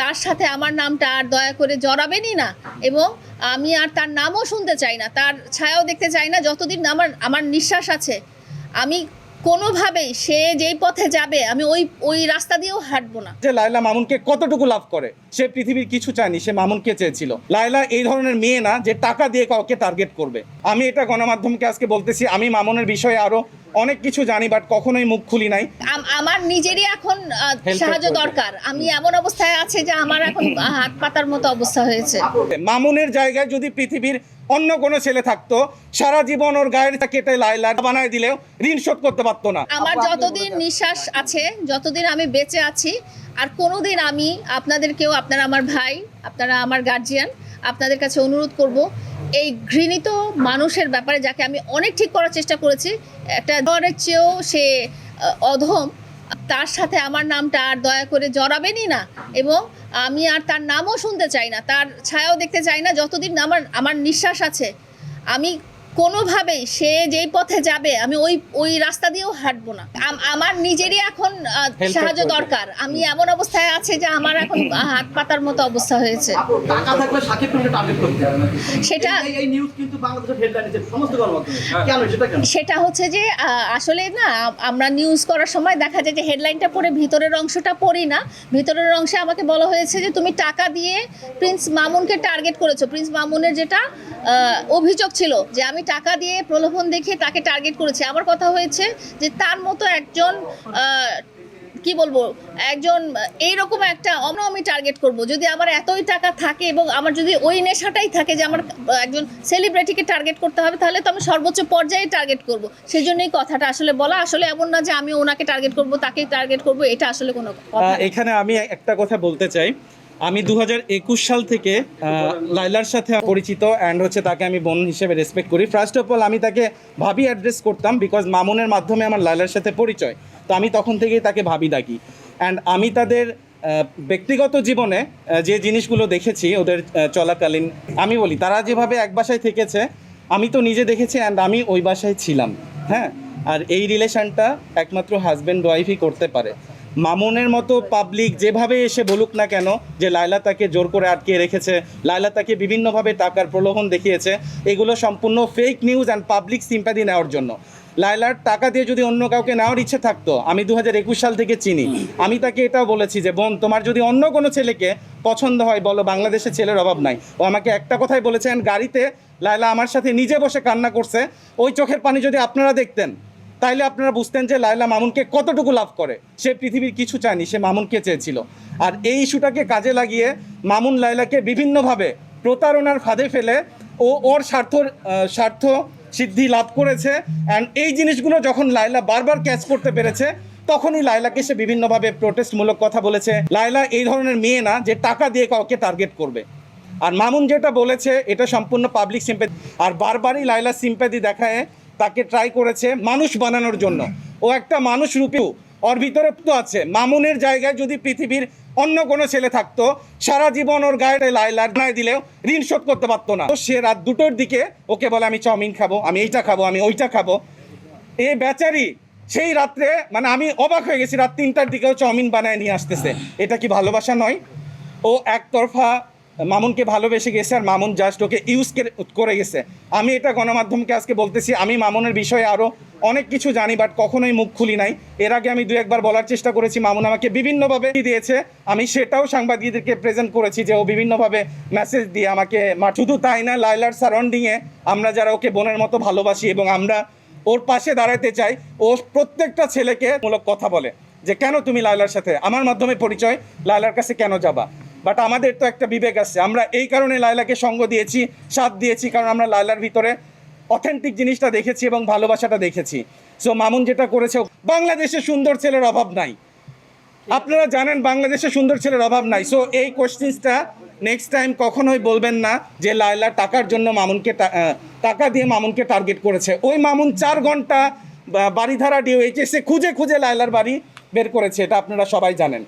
তার সাথে আমার নামটা আর দয়া করে জড়াবেনই না। এবং আমি আর তার নামও শুনতে চাই না, তার ছায়াও দেখতে চাই না, যতদিন আমার আমার নিঃশ্বাস আছে, আমি কোনোভাবেই সে যেই পথে যাবে, আমি ওই ওই রাস্তা দিয়েও হাঁটবো না। যে লায়লা মামুনকে কতটুকু লাভ করে, সে পৃথিবীর কিছু চায়নি, সে মামুনকে চেয়েছিল। লাইলা এই ধরনের মেয়ে না যে টাকা দিয়ে কাউকে টার্গেট করবে। আমি এটা গণমাধ্যমকে আজকে বলতেছি, আমি মামুনের বিষয়ে আরও অনেক কিছু জানি বাট কখনোই মুখ খুলি নাই। আমার নিজেরই এখন সাহায্য দরকার। আমি এমন অবস্থায় আছে যে আমার এখন হাত পাতার মতো অবস্থা হয়েছে। মামুনের জায়গায় যদি পৃথিবীর অন্য কোনো ছেলে থাকতো সারা জীবন ওর গায়ের কেটে লাইলা বানায় দিলেও ঋণ শোধ করতে পারতো না। আমার যতদিন নিঃশ্বাস আছে যতদিন আমি বেঁচে আছি আর কোনোদিন আমি আপনাদেরকেও আপনারা আমার ভাই আপনারা আমার গার্জিয়ান আপনাদের কাছে অনুরোধ করব, এই ঘৃণিত মানুষের ব্যাপারে যাকে আমি অনেক ঠিক করার চেষ্টা করেছি, একটা দলের চেয়েও সে অধম, তার সাথে আমার নামটা আর দয়া করে জড়াবেনই না এবং আমি আর তার নামও শুনতে চাই না, তার ছায়াও দেখতে চাই না, যতদিন আমার আমার নিঃশ্বাস আছে, আমি কোনোভাবেই সে যেই পথে যাবে আমি ওই ওই রাস্তা দিয়েও হাঁটবো না। আমার নিজেরই এখন সাহায্য দরকার। আমি এমন অবস্থায় আছে যে আমার এখন হাত পাতার মতো অবস্থা হয়েছে। সেটা কেন সেটা হচ্ছে যে আসলে না আমরা নিউজ করার সময় দেখা যায় যে হেডলাইনটা পড়ে ভিতরের অংশটা পড়ি না। ভিতরের অংশে আমাকে বলা হয়েছে যে তুমি টাকা দিয়ে প্রিন্স মামুনকে টার্গেট করেছ। প্রিন্স মামুনের যেটা অভিযোগ ছিল যে আমি টাকা দিয়ে প্রলোভন দেখে তাকে টার্গেট করেছি। আমার কথা হয়েছে যে তার মতো একজন কি বলব একজন এইরকম একটা অন্য আমি টার্গেট করব। যদি আমার এতই টাকা থাকে এবং আমার যদি ওই নেশাটাই থাকে যে আমার একজন সেলিব্রিটিকে টার্গেট করতে হবে তাহলে তো আমি সর্বোচ্চ পর্যায়ে টার্গেট করব। সেই জন্যই কথাটা আসলে বলা আসলে এমন না যে আমি ওনাকে টার্গেট করব তাকেই টার্গেট করব এটা আসলে কোনো কথা এখানে আমি একটা কথা বলতে চাই। আমি দু হাজার একুশ সাল থেকে লাইলার সাথে পরিচিত অ্যান্ড হচ্ছে তাকে আমি বোন হিসেবে রেসপেক্ট করি। ফার্স্ট অফ অল আমি তাকে ভাবি অ্যাড্রেস করতাম বিকজ মামুনের মাধ্যমে আমার লাইলার সাথে পরিচয়। তো আমি তখন থেকেই তাকে ভাবি ডাকি। অ্যান্ড আমি তাদের ব্যক্তিগত জীবনে যে জিনিসগুলো দেখেছি, ওদের চলাকালীন, আমি বলি, তারা যেভাবে এক বাসায় থেকেছে, আমি তো নিজে দেখেছি অ্যান্ড আমি ওই বাসায় ছিলাম। হ্যাঁ? আর এই রিলেশনটা একমাত্র হাজব্যান্ড ওয়াইফই করতে পারে। মামুনের মতো পাবলিক যেভাবে এসে বলুক না কেন যে লায়লা তাকে জোর করে আটকে রেখেছে, লায়লা তাকে বিভিন্নভাবে টাকার প্রলোভন দেখিয়েছে, এগুলো সম্পূর্ণ fake news and public sympathy নেওয়ার জন্য। লায়লার টাকা দিয়ে যদি অন্য কাউকে নেওয়ার ইচ্ছে থাকতো, আমি দু হাজার একুশ সাল থেকে চিনি। আমি তাকে এটাও বলেছি যে, বোন, তোমার যদি অন্য কোনো ছেলেকে পছন্দ হয়, বলো বাংলাদেশে ছেলের অভাব নাই। ও আমাকে একটা কথাই বলেছে, and গাড়িতে লায়লা আমার সাথে নিজে বসে কান্না করছে। ওই চোখের পানি যদি আপনারা দেখতেন তাইলে আপনারা বুঝতেন যে লায়লা মামুনকে কতটুকু লাভ করে। সে পৃথিবীর কিছু চায়নি, সে মামুনকে চেয়েছিল। আর এই ইস্যুটাকে কাজে লাগিয়ে মামুন লায়লাকে বিভিন্নভাবে প্রতারণার ফাঁদে ফেলে ও ওর স্বার্থ স্বার্থ সিদ্ধি লাভ করেছে। অ্যান্ড এই জিনিসগুলো যখন লায়লা বারবার ক্যাচ করতে পেরেছে, তখনই লায়লাকে সে বিভিন্নভাবে প্রোটেস্টমূলক কথা বলেছে। লায়লা এই ধরনের মেয়ে না যে টাকা দিয়ে কাউকে টার্গেট করবে। আর মামুন যেটা বলেছে, এটা সম্পূর্ণ পাবলিক সিম্প্যাথি আর বারবারই লাইলা সিম্প্যাথি দেখায় তাকে ট্রাই করেছে মানুষ বানানোর জন্য। ও একটা মানুষ রূপেও ওর ভিতরে তো আছে। মামুনের জায়গায় যদি পৃথিবীর অন্য কোনো ছেলে থাকতো, সারা জীবন ওর গায়ে লাইলা বানায় দিলেও ঋণ শোধ করতে পারতো না। তো সে রাত দুটোর দিকে ওকে বলে, আমি চাউমিন খাব, আমি এইটা খাব, আমি ওইটা খাব। এ বেচারি সেই রাত্রে মানে আমি অবাক হয়ে গেছি, রাত তিনটার দিকেও চাউমিন বানায় নিয়ে আসতেছে। এটা কি ভালোবাসা নয়? ও একতরফা মামুনকে ভালোবেসে গেছে আর মামুন জাস্ট ওকে ইউজ করে গেছে। আমি এটা গণমাধ্যমকে আজকে বলতেছি, আমি মামুনের বিষয়ে আরও অনেক কিছু জানি বাট কখনোই মুখ খুলি নাই। এর আগে আমি দু একবার বলার চেষ্টা করেছি, মামুন আমাকে বিভিন্নভাবে দিয়েছে। আমি সেটাও সাংবাদিকদেরকে প্রেজেন্ট করেছি যে ও বিভিন্নভাবে মেসেজ দিয়ে আমাকে শুধু তাই না লাইলার সারাউন্ডিংয়ে আমরা যারা ওকে বোনের মতো ভালোবাসি এবং আমরা ওর পাশে দাঁড়াতে চাই, ও প্রত্যেকটা ছেলেকে মূলক কথা বলে যে, কেন তুমি লাইলার সাথে? আমার মাধ্যমে পরিচয়, লায়লার কাছে কেন যাবা? বাট আমাদের তো একটা বিবেক আছে। আমরা এই কারণে লায়লাকে সঙ্গ দিয়েছি, সাথ দিয়েছি, কারণ আমরা লায়লার ভিতরে অথেন্টিক জিনিসটা দেখেছি এবং ভালোবাসাটা দেখেছি। সো মামুন যেটা করেছে, বাংলাদেশে সুন্দর ছেলের অভাব নাই। আপনারা জানেন বাংলাদেশে সুন্দর ছেলের অভাব নাই। সো এই কোশ্চেন্সটা নেক্সট টাইম কখনোই বলবেন না যে লায়লা টাকার জন্য মামুনকে টাকা দিয়ে মামুনকে টার্গেট করেছে। ওই মামুন চার ঘণ্টা বাড়িধারা ডিও এইচএসে খুঁজে খুঁজে লায়লার বাড়ি বের করেছে, এটা আপনারা সবাই জানেন।